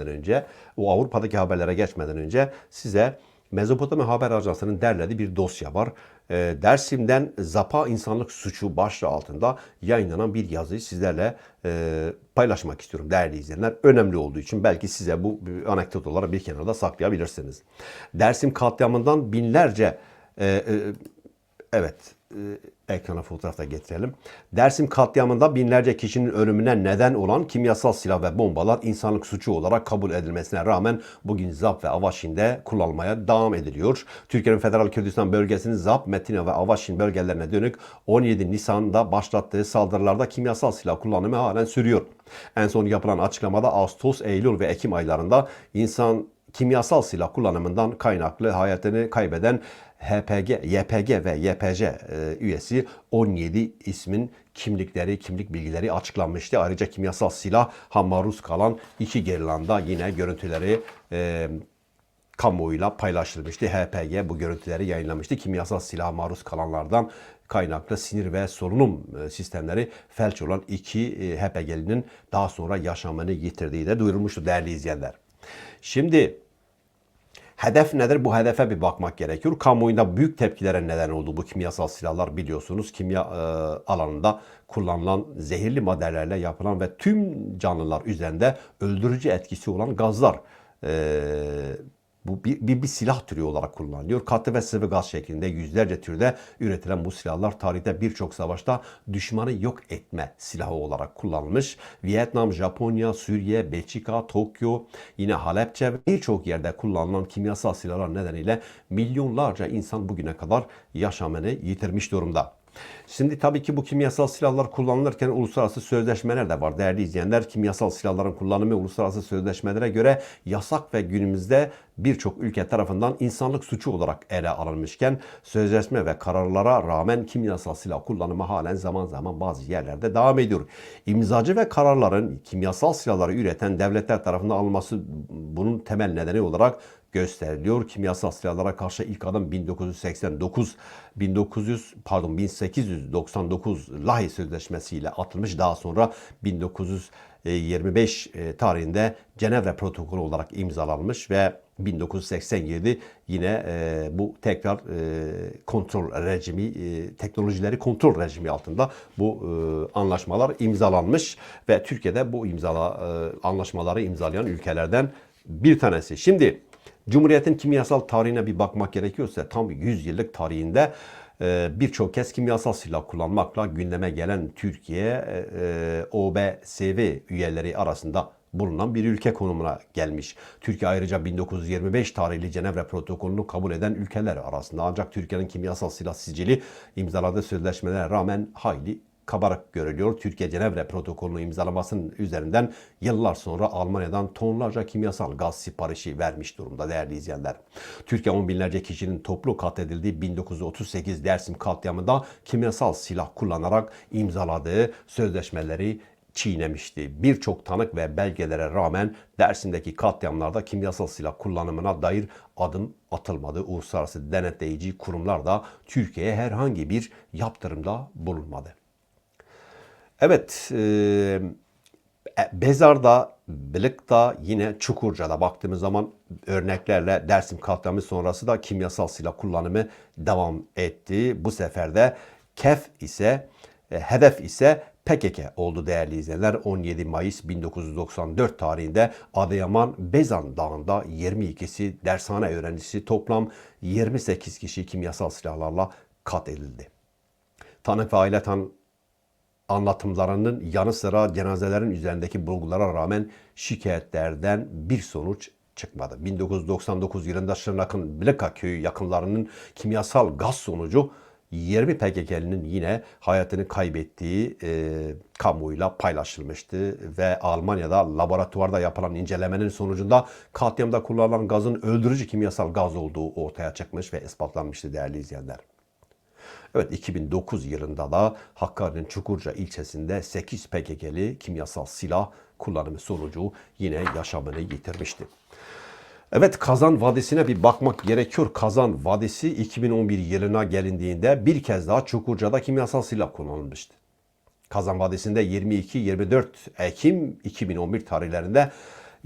önce, o Avrupa'daki haberlere geçmeden önce size Mezopotamya Haber Ajansı'nın derlediği bir dosya var. Ee, Dersim'den Zapa insanlık suçu başlığı altında yayınlanan bir yazıyı sizlerle e, paylaşmak istiyorum değerli izleyenler. Önemli olduğu için belki size bu anekdot olarak bir kenarda saklayabilirsiniz. Dersim katliamından binlerce e, e, evet e, ekrana fotoğrafta getirelim. Dersim katliamında binlerce kişinin ölümüne neden olan kimyasal silah ve bombalar insanlık suçu olarak kabul edilmesine rağmen bugün ZAP ve Avaşin'de kullanılmaya devam ediliyor. Türkiye'nin Federal Kürdistan bölgesinin ZAP, Metina ve Avaşin bölgelerine dönük 17 Nisan'da başlattığı saldırılarda kimyasal silah kullanımı halen sürüyor. En son yapılan açıklamada Ağustos, Eylül ve Ekim aylarında insan kimyasal silah kullanımından kaynaklı hayatını kaybeden HPG, YPG ve YPJ e, üyesi 17 ismin kimlikleri, kimlik bilgileri açıklanmıştı. Ayrıca kimyasal silah maruz kalan iki gerilanda yine görüntüleri e, kamuoyuyla paylaşılmıştı. HPG bu görüntüleri yayınlamıştı. Kimyasal silaha maruz kalanlardan kaynaklı sinir ve solunum e, sistemleri felç olan iki e, HPG'linin daha sonra yaşamını yitirdiği de duyurulmuştu değerli izleyenler. Şimdi Hedef nedir? Bu hedefe bir bakmak gerekiyor. Kamuoyunda büyük tepkilere neden oldu bu kimyasal silahlar biliyorsunuz. Kimya e, alanında kullanılan zehirli maddelerle yapılan ve tüm canlılar üzerinde öldürücü etkisi olan gazlar e, bu bir, bir, bir silah türü olarak kullanılıyor. Katı ve sıvı gaz şeklinde yüzlerce türde üretilen bu silahlar tarihte birçok savaşta düşmanı yok etme silahı olarak kullanılmış. Vietnam, Japonya, Suriye, Belçika, Tokyo, yine Halepçe birçok yerde kullanılan kimyasal silahlar nedeniyle milyonlarca insan bugüne kadar yaşamını yitirmiş durumda. Şimdi tabii ki bu kimyasal silahlar kullanılırken uluslararası sözleşmeler de var. Değerli izleyenler kimyasal silahların kullanımı uluslararası sözleşmelere göre yasak ve günümüzde birçok ülke tarafından insanlık suçu olarak ele alınmışken sözleşme ve kararlara rağmen kimyasal silah kullanımı halen zaman zaman bazı yerlerde devam ediyor. İmzacı ve kararların kimyasal silahları üreten devletler tarafından alınması bunun temel nedeni olarak gösteriliyor. Kimyasal silahlara karşı ilk adım 1989 1900 pardon 1899 Lahey Sözleşmesi ile atılmış. Daha sonra 1925 e, tarihinde Cenevre Protokolü olarak imzalanmış ve 1987 yine e, bu tekrar e, kontrol rejimi, e, teknolojileri kontrol rejimi altında bu e, anlaşmalar imzalanmış ve Türkiye'de bu imzala e, anlaşmaları imzalayan ülkelerden bir tanesi. Şimdi Cumhuriyet'in kimyasal tarihine bir bakmak gerekiyorsa tam 100 yıllık tarihinde e, birçok kez kimyasal silah kullanmakla gündeme gelen Türkiye e, e, OBSV üyeleri arasında bulunan bir ülke konumuna gelmiş. Türkiye ayrıca 1925 tarihli Cenevre protokolünü kabul eden ülkeler arasında. Ancak Türkiye'nin kimyasal silah sicili imzaladığı sözleşmelere rağmen hayli kabarık görülüyor. Türkiye Cenevre protokolünü imzalamasının üzerinden yıllar sonra Almanya'dan tonlarca kimyasal gaz siparişi vermiş durumda değerli izleyenler. Türkiye on binlerce kişinin toplu katledildiği 1938 Dersim katliamında kimyasal silah kullanarak imzaladığı sözleşmeleri çiğnemişti. Birçok tanık ve belgelere rağmen Dersim'deki katliamlarda kimyasal silah kullanımına dair adım atılmadı. Uluslararası denetleyici kurumlar da Türkiye'ye herhangi bir yaptırımda bulunmadı. Evet, e, Bezar'da, Bılık'ta yine Çukurca'da baktığımız zaman örneklerle Dersim katliamı sonrası da kimyasal silah kullanımı devam etti. Bu sefer de KEF ise, e, hedef ise PKK oldu değerli izleyenler. 17 Mayıs 1994 tarihinde Adıyaman Bezan Dağı'nda 22'si dershane öğrencisi toplam 28 kişi kimyasal silahlarla katledildi. Tanık ve aile tan anlatımlarının yanı sıra cenazelerin üzerindeki bulgulara rağmen şikayetlerden bir sonuç çıkmadı. 1999 yılında Şırnak'ın Bleka köyü yakınlarının kimyasal gaz sonucu 20 PKK'linin yine hayatını kaybettiği e, kamuoyuyla paylaşılmıştı ve Almanya'da laboratuvarda yapılan incelemenin sonucunda katliamda kullanılan gazın öldürücü kimyasal gaz olduğu ortaya çıkmış ve ispatlanmıştı değerli izleyenler. Evet 2009 yılında da Hakkari'nin Çukurca ilçesinde 8 PKK'li kimyasal silah kullanımı sonucu yine yaşamını yitirmişti. Evet Kazan Vadisi'ne bir bakmak gerekiyor. Kazan Vadisi 2011 yılına gelindiğinde bir kez daha Çukurca'da kimyasal silah kullanılmıştı. Kazan Vadisi'nde 22-24 Ekim 2011 tarihlerinde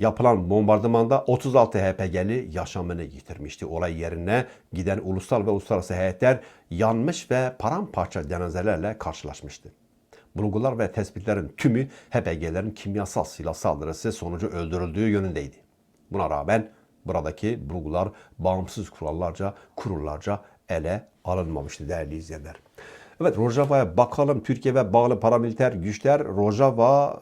yapılan bombardımanda 36 HPG'li yaşamını yitirmişti. Olay yerine giden ulusal ve uluslararası heyetler yanmış ve paramparça cenazelerle karşılaşmıştı. Bulgular ve tespitlerin tümü HPG'lerin kimyasal silah saldırısı sonucu öldürüldüğü yönündeydi. Buna rağmen buradaki bulgular bağımsız kurallarca, kurullarca ele alınmamıştı değerli izleyenler. Evet Rojava'ya bakalım. Türkiye ve bağlı paramiliter güçler Rojava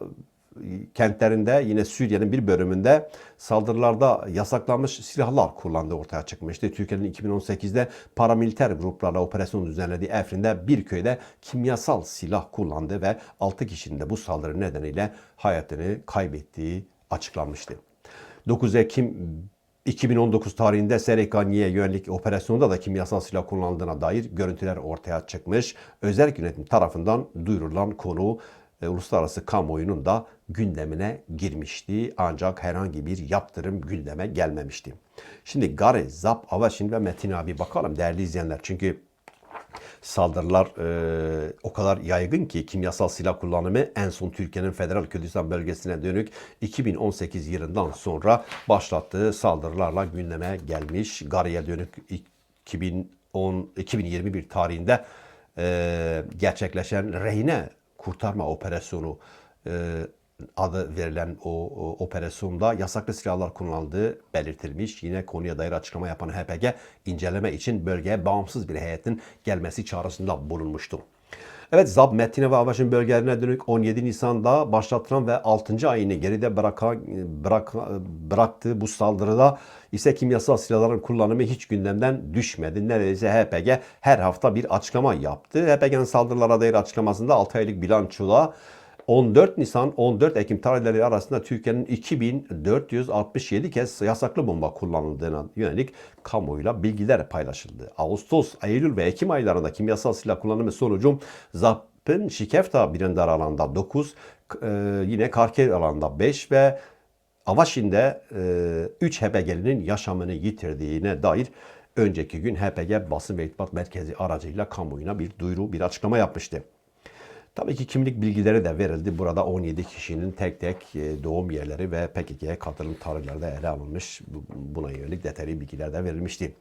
kentlerinde yine Suriye'nin bir bölümünde saldırılarda yasaklanmış silahlar kullandığı ortaya çıkmıştı. Türkiye'nin 2018'de paramiliter gruplarla operasyon düzenlediği Efrin'de bir köyde kimyasal silah kullandı ve 6 kişinin de bu saldırı nedeniyle hayatını kaybettiği açıklanmıştı. 9 Ekim 2019 tarihinde Serekani'ye yönelik operasyonda da kimyasal silah kullanıldığına dair görüntüler ortaya çıkmış. Özel yönetim tarafından duyurulan konu e, uluslararası kamuoyunun da gündemine girmişti. Ancak herhangi bir yaptırım gündeme gelmemişti. Şimdi Gare, Zap, Avaşin ve Metin abi bakalım değerli izleyenler. Çünkü saldırılar e, o kadar yaygın ki kimyasal silah kullanımı en son Türkiye'nin Federal Kürdistan bölgesine dönük 2018 yılından sonra başlattığı saldırılarla gündeme gelmiş. Gare'ye dönük 2010 2021 tarihinde e, gerçekleşen rehine kurtarma operasyonu e, adı verilen o, o operasyonda yasaklı silahlar kullanıldığı belirtilmiş. Yine konuya dair açıklama yapan HPG inceleme için bölgeye bağımsız bir heyetin gelmesi çağrısında bulunmuştu. Evet Zab, Metine ve Avaş'ın bölgelerine dönük 17 Nisan'da başlatılan ve 6. ayını geride bırakan, bırak, bıraktığı bu saldırıda ise kimyasal silahların kullanımı hiç gündemden düşmedi. Neredeyse HPG her hafta bir açıklama yaptı. HPG'nin saldırılara dair açıklamasında 6 aylık bilançoda 14 Nisan 14 Ekim tarihleri arasında Türkiye'nin 2467 kez yasaklı bomba kullanıldığına yönelik kamuoyuyla bilgiler paylaşıldı. Ağustos, Eylül ve Ekim aylarında kimyasal silah kullanımı sonucu ZAP'ın Şikefta Birindar alanda 9, e, yine Karker alanda 5 ve Avaşin'de e, 3 HPG'linin yaşamını yitirdiğine dair önceki gün HPG basın ve irtibat merkezi aracıyla kamuoyuna bir duyuru, bir açıklama yapmıştı. Tabii ki kimlik bilgileri de verildi. Burada 17 kişinin tek tek e, doğum yerleri ve PKK'ya katılım tarihleri de ele alınmış. Buna yönelik detaylı bilgiler de verilmişti.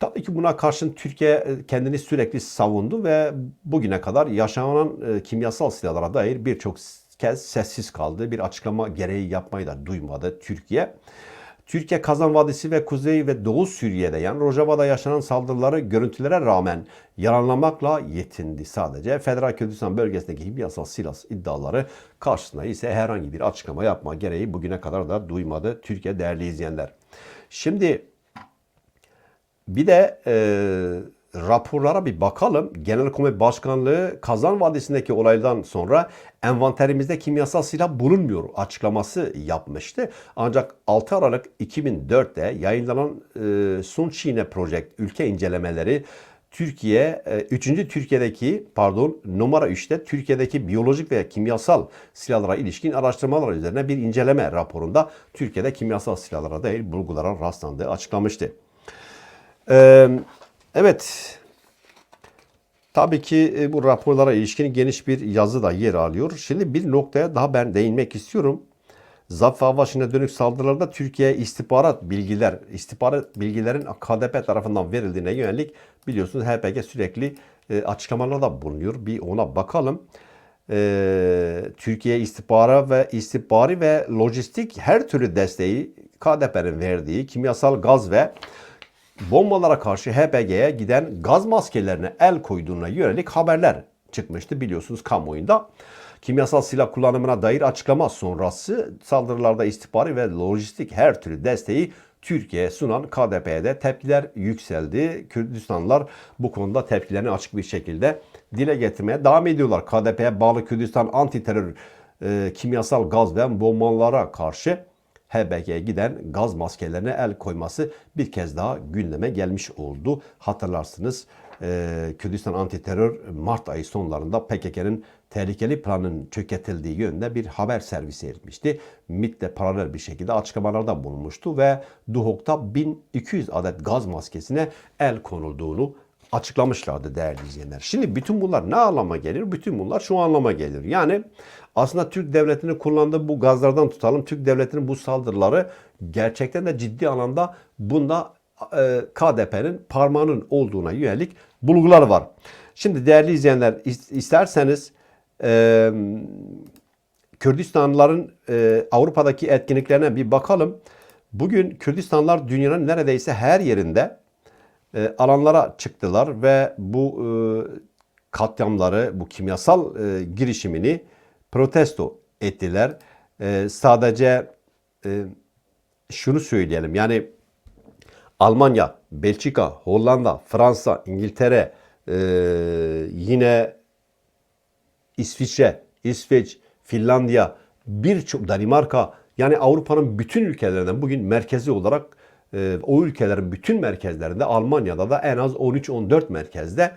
Tabii ki buna karşın Türkiye e, kendini sürekli savundu ve bugüne kadar yaşanan e, kimyasal silahlara dair birçok kez sessiz kaldı. Bir açıklama gereği yapmayı da duymadı Türkiye. Türkiye Kazan Vadisi ve Kuzey ve Doğu Suriye'de yani Rojava'da yaşanan saldırıları görüntülere rağmen yalanlamakla yetindi sadece. Federal Kürdistan bölgesindeki kimyasal silah iddiaları karşısında ise herhangi bir açıklama yapma gereği bugüne kadar da duymadı Türkiye değerli izleyenler. Şimdi bir de e, raporlara bir bakalım. Genelkurmay Başkanlığı Kazan Vadisi'ndeki olaydan sonra envanterimizde kimyasal silah bulunmuyor açıklaması yapmıştı. Ancak 6 Aralık 2004'te yayınlanan e, Sun Çiğne Project ülke incelemeleri Türkiye 3. E, Türkiye'deki pardon numara 3'te Türkiye'deki biyolojik ve kimyasal silahlara ilişkin araştırmalar üzerine bir inceleme raporunda Türkiye'de kimyasal silahlara dair bulgulara rastlandığı açıklamıştı. Ee, Evet. Tabii ki e, bu raporlara ilişkin geniş bir yazı da yer alıyor. Şimdi bir noktaya daha ben değinmek istiyorum. Zafer başına dönük saldırılarda Türkiye istihbarat bilgiler, istihbarat bilgilerin KDP tarafından verildiğine yönelik biliyorsunuz HPG sürekli e, açıklamalarda bulunuyor. Bir ona bakalım. E, Türkiye istihbara ve istihbari ve lojistik her türlü desteği KDP'nin verdiği kimyasal gaz ve bombalara karşı HPG'ye giden gaz maskelerine el koyduğuna yönelik haberler çıkmıştı biliyorsunuz kamuoyunda. Kimyasal silah kullanımına dair açıklama sonrası saldırılarda istihbari ve lojistik her türlü desteği Türkiye'ye sunan KDP'de tepkiler yükseldi. Kürdistanlılar bu konuda tepkilerini açık bir şekilde dile getirmeye devam ediyorlar. KDP'ye bağlı Kürdistan anti terör e, kimyasal gaz ve bombalara karşı HBG'ye giden gaz maskelerine el koyması bir kez daha gündeme gelmiş oldu. Hatırlarsınız e, Kürdistan Antiterör Mart ayı sonlarında PKK'nın tehlikeli planın çökertildiği yönünde bir haber servisi etmişti. MIT de paralel bir şekilde açıklamalarda bulunmuştu ve Duhok'ta 1200 adet gaz maskesine el konulduğunu açıklamışlardı değerli izleyenler. Şimdi bütün bunlar ne anlama gelir? Bütün bunlar şu anlama gelir. Yani aslında Türk devletinin kullandığı bu gazlardan tutalım. Türk devletinin bu saldırıları gerçekten de ciddi anlamda bunda e, KDP'nin parmağının olduğuna yönelik bulgular var. Şimdi değerli izleyenler is- isterseniz e, Kürdistanlıların e, Avrupa'daki etkinliklerine bir bakalım. Bugün Kürdistanlar dünyanın neredeyse her yerinde e, alanlara çıktılar ve bu e, katliamları, bu kimyasal e, girişimini protesto ettiler. E, sadece e, şunu söyleyelim yani Almanya, Belçika, Hollanda, Fransa, İngiltere, e, yine İsviçre, İsveç, Finlandiya, birçok Danimarka yani Avrupa'nın bütün ülkelerinden bugün merkezi olarak o ülkelerin bütün merkezlerinde Almanya'da da en az 13-14 merkezde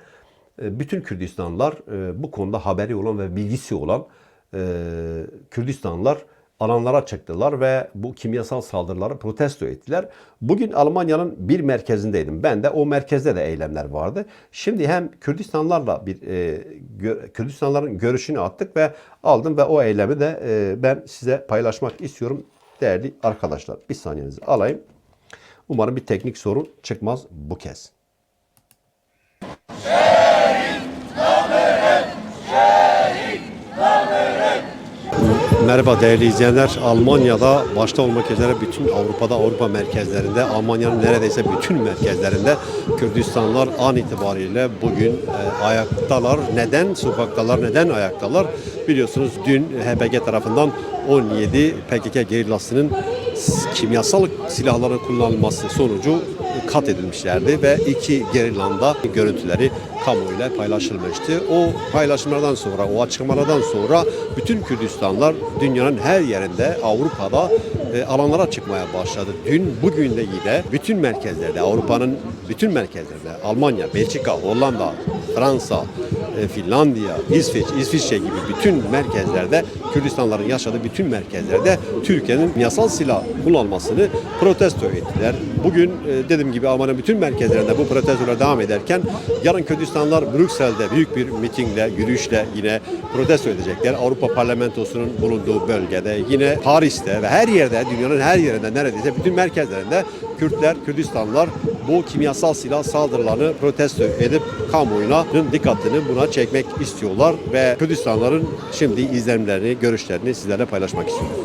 e, bütün Kürdistanlılar e, bu konuda haberi olan ve bilgisi olan e, Kürdistanlılar alanlara çıktılar ve bu kimyasal saldırıları protesto ettiler. Bugün Almanya'nın bir merkezindeydim. Ben de o merkezde de eylemler vardı. Şimdi hem Kürdistanlarla bir e, Kürdistanların görüşünü attık ve aldım ve o eylemi de ben size paylaşmak istiyorum değerli arkadaşlar. Bir saniyenizi alayım. Umarım bir teknik sorun çıkmaz bu kez. Merhaba değerli izleyenler. Almanya'da başta olmak üzere bütün Avrupa'da, Avrupa merkezlerinde, Almanya'nın neredeyse bütün merkezlerinde Kürdistanlar an itibariyle bugün e, ayaktalar. Neden sokaktalar, neden ayaktalar? Biliyorsunuz dün HBG tarafından 17 PKK gerillasının kimyasal silahların kullanılması sonucu kat edilmişlerdi ve iki gerilanda görüntüleri kamuoyuyla paylaşılmıştı. O paylaşımlardan sonra, o açıklamalardan sonra bütün Kürdistanlar dünyanın her yerinde Avrupa'da e, alanlara çıkmaya başladı. Dün bugün de yine bütün merkezlerde, Avrupa'nın bütün merkezlerinde, Almanya, Belçika, Hollanda, Fransa, Finlandiya, İsveç, İsviçre gibi bütün merkezlerde Kürdistanların yaşadığı bütün merkezlerde Türkiye'nin yasal silah kullanmasını protesto ettiler. Bugün e, dediğim gibi Almanya'nın bütün merkezlerinde bu protestolar devam ederken yarın Kürdistanlar Brüksel'de büyük bir mitingle, yürüyüşle yine protesto edecekler. Avrupa Parlamentosu'nun bulunduğu bölgede, yine Paris'te ve her yerde, dünyanın her yerinde neredeyse bütün merkezlerinde Kürtler, Kürdistanlar bu kimyasal silah saldırılarını protesto edip kamuoyuna dikkatini buna çekmek istiyorlar ve Kürdistanların şimdi izlenimlerini, görüşlerini sizlerle paylaşmak istiyorum.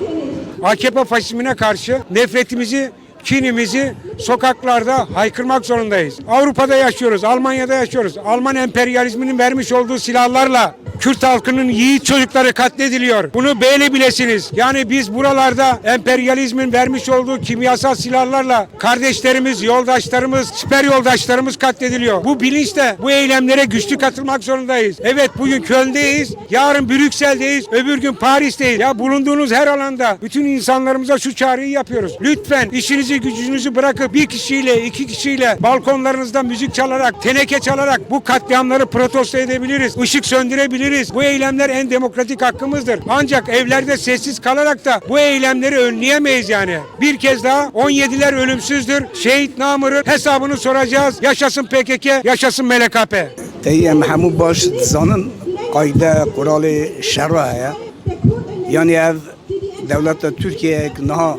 AKP faşizmine karşı nefretimizi, kinimizi sokaklarda haykırmak zorundayız. Avrupa'da yaşıyoruz, Almanya'da yaşıyoruz. Alman emperyalizminin vermiş olduğu silahlarla Kürt halkının yiğit çocukları katlediliyor. Bunu böyle bilesiniz. Yani biz buralarda emperyalizmin vermiş olduğu kimyasal silahlarla kardeşlerimiz, yoldaşlarımız, siper yoldaşlarımız katlediliyor. Bu bilinçle bu eylemlere güçlü katılmak zorundayız. Evet bugün Köln'deyiz, yarın Brüksel'deyiz, öbür gün Paris'teyiz. Ya bulunduğunuz her alanda bütün insanlarımıza şu çağrıyı yapıyoruz. Lütfen işinizi gücünüzü bırakıp bir kişiyle, iki kişiyle balkonlarınızda müzik çalarak, teneke çalarak bu katliamları protesto edebiliriz. Işık söndürebiliriz söyleyebiliriz. Bu eylemler en demokratik hakkımızdır. Ancak evlerde sessiz kalarak da bu eylemleri önleyemeyiz yani. Bir kez daha 17'ler ölümsüzdür. Şehit Namır'ın hesabını soracağız. Yaşasın PKK, yaşasın MLKP. Eyyem hamu baş zanın kayda kuralı şerra. Yani ev devlette Türkiye'ye naha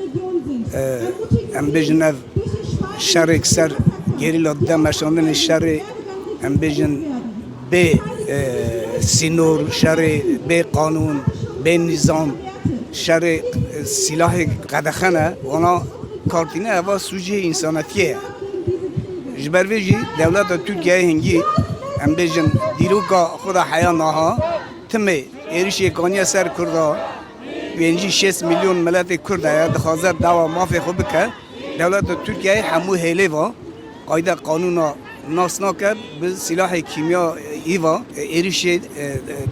e, em bejin ev şerrik ser gerilla demeşanın şerri em bejin be به سینور شر به قانون به نظام شر سلاح قدخنه وانا کارتینه اوا سوژه انسانتیه جبر ویجی دولت ترکیه هنگی ام بیجن دیروگا خدا حیا نها تمه ایریش یکانی سر کردا وینجی 6 میلیون ملت کرد یا دخوازر دعوا مافی خوب بکه دولت ترکیه همو هیله و قاعده قانون ناسنا که به سلاح کیمیا ایوا ایریش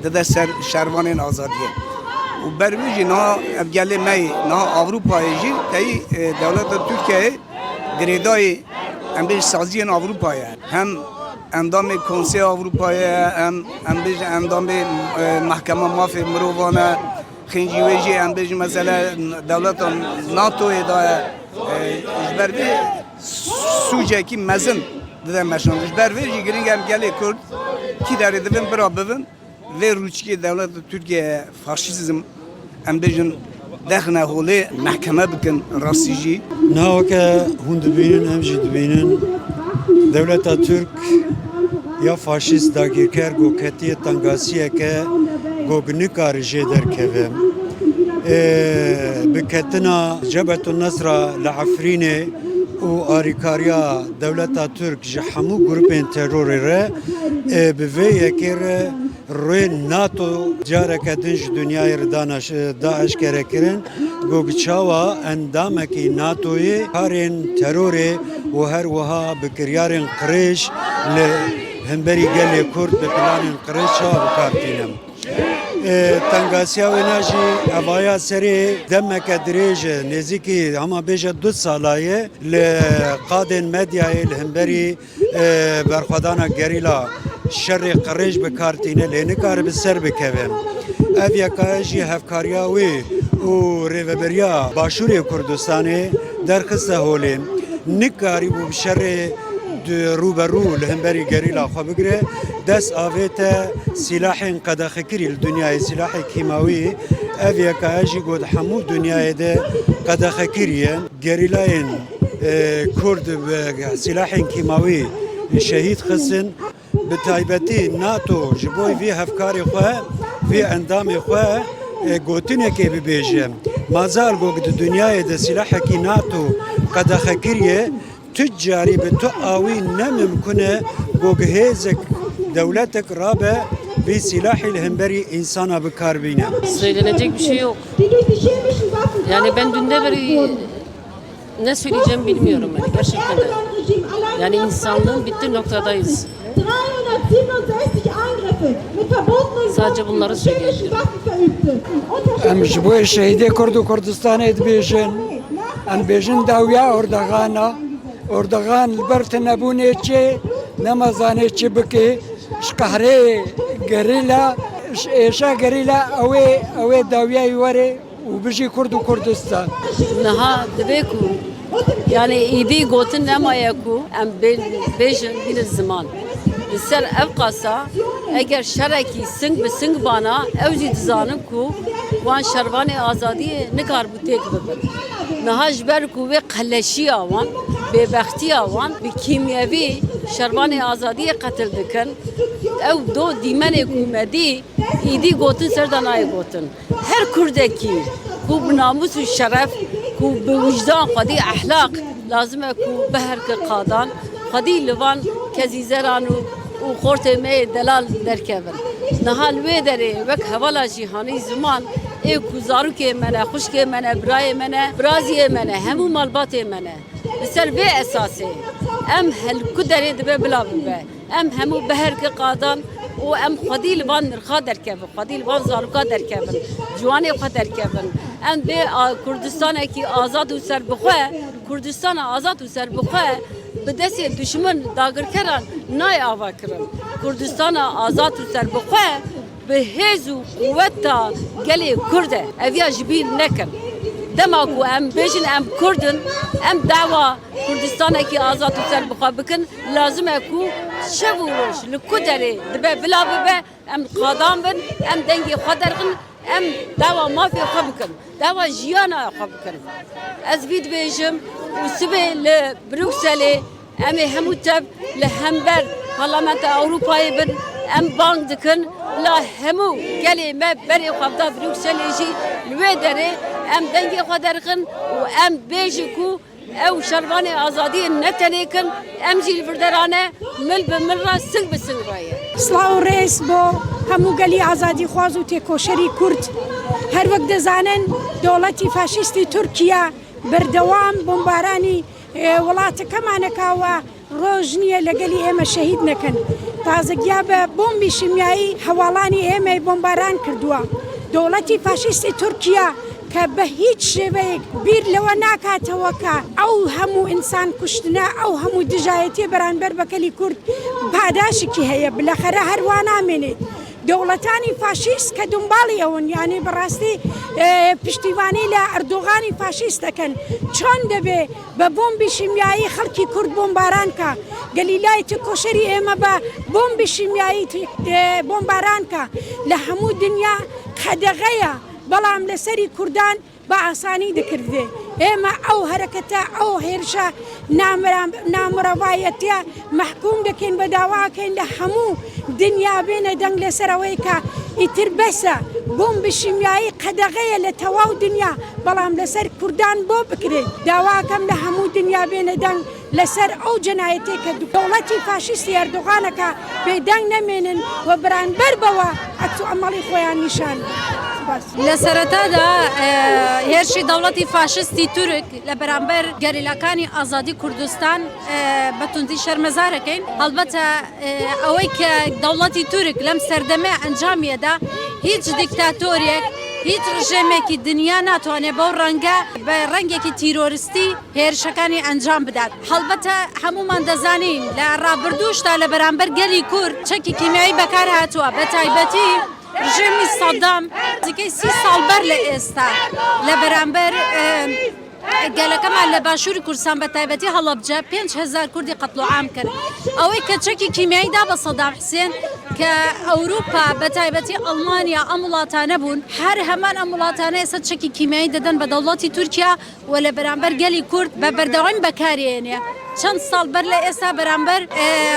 دده سر شروان آزادیه و برویجی نه افگاله می نه اروپایی جی تی دولت ترکیه گریدای ام بیش سازی اروپایه هم اندام کنسی اروپایه هم ام بیش اندام محکمه مافی مروانه خنجی ویجی ام بیش مثلا دولت ناتو ادای جبرده سوجه کی مزن dide meşanış. Ber vê jî giring em gelê Kurd kî derê dibin bira bibin vê rûçkê dewleta Tirkiye faşîzm em bêjin dexne holê mehkeme bikin rastî jî ناوکه هون دبینن ام جی دبینن دولتا ترک یا فاشیست داگیرکر گو کتی تنگاسیه که گو گنکار جه در کهوه بکتنا û alîkariya dewleta Türk ji hemû grupên terorê re e, bi vê yekê re rê NATO careke din ji dunyayê re e, Daeş gerekirin got bi çawa endamekî NATOyê karên terorê û her wiha bi kiryarên qirêj li hemberî gelê Kurd bi planên. تنگاسیا و ناجی اوایا سری دمک دریج نزیکی اما بیجه دو سالایه لقادن مدیای الهمبری برخوادانا گریلا شر قریش بکارتینه لینکار بسر بکویم اف یکایجی هفکاریا وی و ریوبریا باشوری کردستانی درخسته هولیم نکاری بو دو روبرو لهمبري قريلا خو بقري داس افيتا سلاح قد خكري الدنيا سلاح كيماوي افيا كاجي قد حمو دنيا ده قد خكري قريلاين كرد آه، سلاح كيماوي شهيد خسن. بتایبەتی ناتۆ ji بۆی vê hevkarê xwe vê endamê xwe gotinekê bibêje. Mazar دنیا di سلاح de ناتو NATO qedexekiriye awî nemimkune gog hêzek dewletek rabe vê silahê li hemberî insana bikarbîne. Söylenecek bir şey yok. Yani ben dünde beri ne söyleyeceğim bilmiyorum yani gerçekten. de. Yani insanlığın bittiği noktadayız. Sadece bunları söyleyebilirim. Em ji bo şehîdê Kurd û Kurdistanê dibêjin em bêjin dawiya Ordagana Bike ji qehrê gerîla ji êşa gerîla ew ê ew ê dawiyayê were û bijî Kurd û Kurdistan. Naha dibe ku yani idi gotin nemaya ku em bejin bir zaman. Li ser ev qasa eger şerekî sing bi sing bana ew jî dizanin ku wan şervanê azadiyê nikar bû têk bibin. Niha ji ber ku vê qeleşiya wan bêbextiya wan bi kîmyevî şervanê azadiyê qetil dikin ew do dîmenê ku me dî îdî gotin ser da nayê gotin. Her Kurdekî ku bi namus û şeref ku bi vicdan xwedî ehlaq lazim e ku beherke qadan xwedî li van kezîzeran û û xortê me delal derkevin. Niha li wê derê wek hevala jîhanî ziman ê ku zarokê me ne, xuşkê me ne, birayê me ne, biraziyê me ne, hemû malbatê me ne. Li ser vê esasê em hel ku derê dibe bila bibe. Em hemû beherke qadan û em xwedî li van nirxa derkevin, xwedî li van zaroka derkevin, ciwanê xwe derkevin. Em bê Kurdistanekî azad û serbixwe, Kurdistana azad û serbixwe bi destê düşmin dagirkeran nayê ava kirin. Kurdistana azad û serbixwe bi hêz û quveta gelê Kurd e. Ev ya ji bîr nekin. Dema ku em bêjin em Kurdin, em dawa Kurdistanekî azad û serbixwe bikin, lazim e ku şev û roj li ku derê dibe bila bibe em qadan bin, em dengê xwe derxin, em dawa mafê xwe bikin, dawa jiyana xwe bikin. Ez vî dibêjim û sibê li Brükselê em ê hemû tev li hember Parlamenta Ewropayê bin em bang dikin la hemû gelê me berê xwevda Brükselê jî li wê derê em dengê xwe derxin û em bêjin ku ew şervanê azadiyê netenêkin em jî li virderane mil bi mil ra sing bi sing raye. سلااو ڕێز بۆ هەموو گەلی ئازادی خواز و تێکۆشەری کورد هەر وەک دەزانن دەوڵەتی فاشیستی تورکیا بەردەوام بۆمبارانی وڵاتەکەمانەکاوە ڕۆژ نییە لەگەلی ئێمە شەهید نەکەن تازەگیا بە بۆمبی شیمیایی هەواڵانی ئێمە بۆمباران کردووە. دەوڵەتی فاشیستی تورکیا کە بە هیچ شێوەیەک بیر لەوە ناکاتەوەکە ئەو هەموو ئینسان کوشتنە ئەو هەموو دژایەتی بەرانبەر بەکەلی کورد پاداشێکی هەیە. بلەخەرە هەروە نامێنێت دەوڵەتانی فاشیست کە دنباڵی ئەون ینی بەڕاستی پشتیوانی لە ئەردۆغانی فاشیست دەکەن. چۆن دەبێ؟ بە بۆمبی شیمیایی خەڵکی کورد بۆمباران کە گەلیلای کۆشەری ئێمە بە بۆمبی شیمیایی ت- اه، بۆمباران کە لە هەموو دنیا قەدەغەیە. بەڵام لەسەری کوردان بە ئاسانی دەکردێ ئێمە ئەو هەرەکەتە ئەو هێرشە نامڕەوایەتە محکوم دەکەین بە داواکەین لە هەموو دنیا بێنە دەنگ لەسەرەوەی کە ئیتر بەسە بۆم بشیمیایی قەدەغەیە لە تەواو دنیا بەڵام لەسەر کوردان بۆ بکرێت داواکەم لە هەموو دنیا بێنە دەنگ لەسەر ئەو جەنایەتێک کە دەوڵەتی فاشیستی ئەردوغانەکە بێدەنگ نەمێنن و بەرانبەر بەوە ئەچوو ئەمەڵی خۆیان نیشان سپاس. لە سەرەتادا هێرشی دەوڵەتی فاشستی تورک لە بەرامبەر گەریلەکانی ئازادی کوردستان بەتوندی شەرمەزارەکەین. هەڵبەتە ئەوەی کە دەوڵەتی تورک لەم سەردەمە ئەنجامیەدا هیچ دیکتاتۆریەک هیچ ڕژێمێکی دنیا ناتوانێت بەو ڕەنگە بە ڕەنگێکی تیرۆریستی هێرشەکانی ئەنجام بدات. هەڵبەتە هەمومان دەزانین لە ڕابردوشتا لە بەرامبەر گەلی کورد چەکی کیمیایی بەکار هاتووە بە تایبەتی ژێمی سەدام. دیکەی سی ساڵ بەر لە ئێستا. لە بەرامبەر گەلەکەمان لە باشووری کورسان بە تایبەتی هەڵەبجە 5هزار کوردی قەتڵعام کرد. ئەوەی کە چەکی کیمیاییدا بە سەدام حسێن کە ئەوروپا بە تایبەتی ئەڵمانیا ئەم وڵاتانە بوون. هەر هەمان ئەم وڵاتانە ئێستا چەکی کیمیایی دەدەن بە دەوڵەتی تورکیا و لە بەرامبەر گەلی کورد بە بەردەوام بەکارێنێ چەند ساڵ بەر لە ئێستا بەرامبەر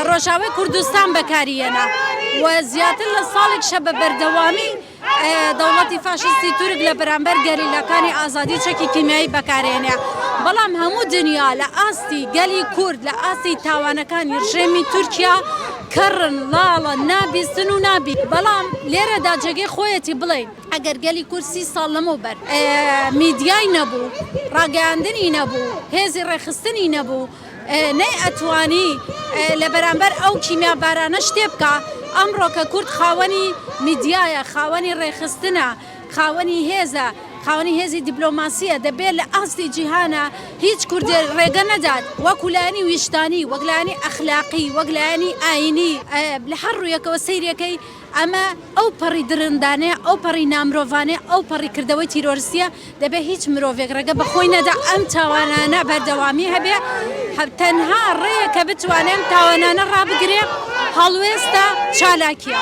ڕۆژاوی کوردستان بەکاریێنە. و زیاتر لە ساڵێک شە بە بەردەوامی دەوڵەتی فاشستی تورک لە بەرامبەر گەریلەکانی ئازادی چەکی کیمیایی بەکارێنێ. بەڵام هەموو دنیا لە ئاستی گەلی کورد لە ئاستی تاوانەکانی ڕژێمی تورکیا کڕن لاڵە نابیستن و نابی بەڵام لێرەدا جێگەی خۆیەتی بڵێن ئەگەر گەلی کورسی ساڵ لەمەوبەر میدیای نەبوو ڕاگەاندنی نەبوو هێزی ڕێخستنی نەبوو. نەی ئەتوانی اه، لە بەرامبەر ئەو کیمیا بارانە شتێ بکە. ئەمڕۆ کە کورد خاوەنی میدیایە خاوەنی ڕێخستنە خاوەنی هێزە خاوەنی هێزی دیپلۆماسیە. دەبێت لە ئاستی جیهانە هیچ کوردێ ڕێگە نەدات. وەکولانی ویشتانی وەگلانی ئەخلاقی وەگلانی ئاینی اه، لە هەر ڕوویەکەوە سیرەکەی ئەمە ئەو پەڕی درندانەیە ئەو پەڕی نامرۆڤانەیە ئەو پەڕی کردەوەی تیرۆریسیە دەبێت هیچ مرۆڤێک ڕێگە بەخۆی نەدا ئەم تاوانانە بەردەوامی هەبێ هەب تەنها ڕێیە کە بتوانێم تاوانانە ڕابگرێ هەڵوێستا چالاکیە.